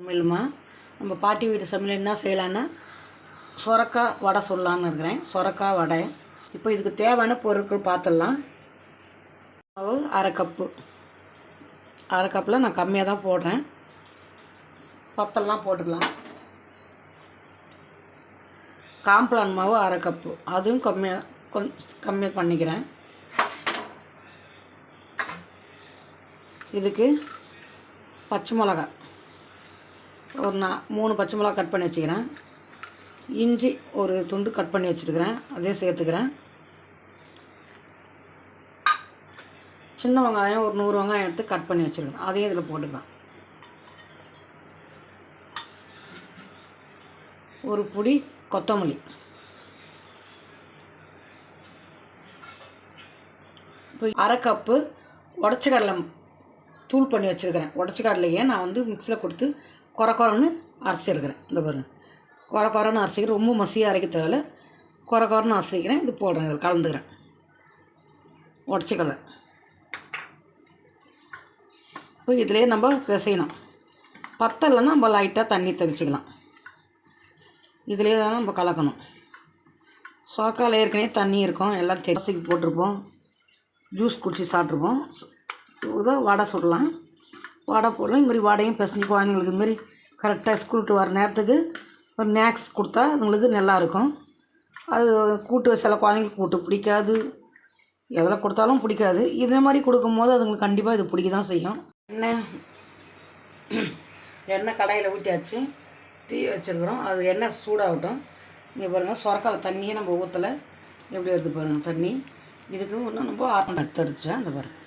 சமையலுமா நம்ம பாட்டி வீட்டு சமையல் என்ன செய்யலான்னா சொரக்காய் வடை சொல்லலான்னு இருக்கிறேன். சொரக்காய் வடை. இப்போ இதுக்கு தேவையான பொருட்கள் பார்த்துடலாம். மாவு அரை கப்பு. அரை கப்பில் நான் கம்மியாக தான் போடுறேன். பத்தெல்லாம் போட்டுக்கலாம். காம்ப்ளான் மாவு அரை கப்பு. அதுவும் கம்மியாக கொஞ்சம் கம்மியாக பண்ணிக்கிறேன். இதுக்கு பச்சை மிளகா ஒரு நான் மூணு பச்சை மிளகா கட் பண்ணி வச்சுக்கிறேன். இஞ்சி ஒரு துண்டு கட் பண்ணி வச்சுருக்கிறேன். அதையும் சேர்த்துக்கிறேன். சின்ன வெங்காயம் ஒரு நூறு வெங்காயம் எடுத்து கட் பண்ணி வச்சுருக்கிறேன். அதையும் இதில் போட்டுக்கலாம். ஒரு புடி கொத்தமல்லி. இப்போ அரை கப்பு உடச்ச கடலை தூள் பண்ணி வச்சுருக்கிறேன். உடச்ச கடலையே நான் வந்து மிக்சியில் கொடுத்து குறை குறைன்னு அரைச்சிருக்கிறேன் இந்த பாருங்க. குறை குறைன்னு அரைச்சிக்கிறேன் ரொம்ப மசியாக அரைக்க தேவையில்ல. குறை குறைன்னு அரைச்சிக்கிறேன் இது போடுறேன். இதில் கலந்துக்கிறேன். உடச்சிக்கல. இப்போ இதிலே நம்ம பிசையணும். பத்தலைன்னா நம்ம லைட்டாக தண்ணி தெளிச்சிக்கலாம். இதிலே தான் நம்ம கலக்கணும். சோக்கால் ஏற்கனவே தண்ணி இருக்கும். எல்லாம் தெரிசிக்கு போட்டிருப்போம். ஜூஸ் குடித்து சாப்பிட்ருப்போம் இதை வடை சுடலாம். வடை போடலாம். இதுமாரி வடையும் பிசைஞ்சு குழந்தைங்களுக்கு இந்த மாதிரி கரெக்டாக ஸ்கூல் விட்டு வர நேரத்துக்கு ஒரு ஸ்நாக்ஸ் கொடுத்தா அதுங்களுக்கு நல்லாயிருக்கும். அது கூட்டு சில குழந்தைங்களுக்கு கூட்டு பிடிக்காது. எதில் கொடுத்தாலும் பிடிக்காது. இதே மாதிரி கொடுக்கும்போது அதுங்களுக்கு கண்டிப்பாக இது பிடிக்க தான் செய்யும். எண்ணெய் எண்ணெய் கடாயில் ஊற்றியாச்சு தீ வச்சுருக்குறோம். அது எண்ணெய் சூடாகட்டும். இங்கே பாருங்கள் சொரக்கால தண்ணியே நம்ம ஊற்றலை எப்படி வருது பாருங்கள் தண்ணி. இதுக்கு இன்னும் நம்ம ஆரம் எடுத்து அடிச்சேன் அந்த பாருங்கள்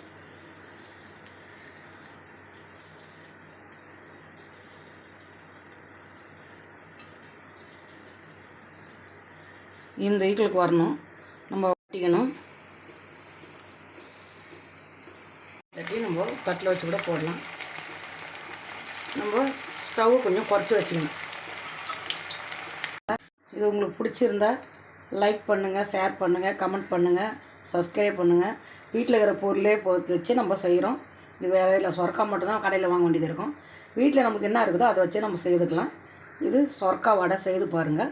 இந்த வீக்கிலுக்கு வரணும். நம்ம வட்டிக்கணும் தட்டி நம்ம தட்டில் வச்சு கூட போடலாம். நம்ம ஸ்டவ் கொஞ்சம் குறைச்சி வச்சுக்கணும். இது உங்களுக்கு பிடிச்சிருந்தா லைக் பண்ணுங்கள் ஷேர் பண்ணுங்கள் கமெண்ட் பண்ணுங்கள் சப்ஸ்கிரைப் பண்ணுங்கள் வீட்டில் இருக்கிற பொருளே பொறுத்து வச்சு நம்ம செய்கிறோம். இது வேறு இல்லை. சொர்க்கா மட்டும்தான் கடையில் வாங்க வேண்டியது இருக்கும். வீட்டில் நமக்கு என்ன இருக்குதோ அதை வச்சு நம்ம செய்துக்கலாம். இது சொரக்கா வடை செய்து பாருங்கள்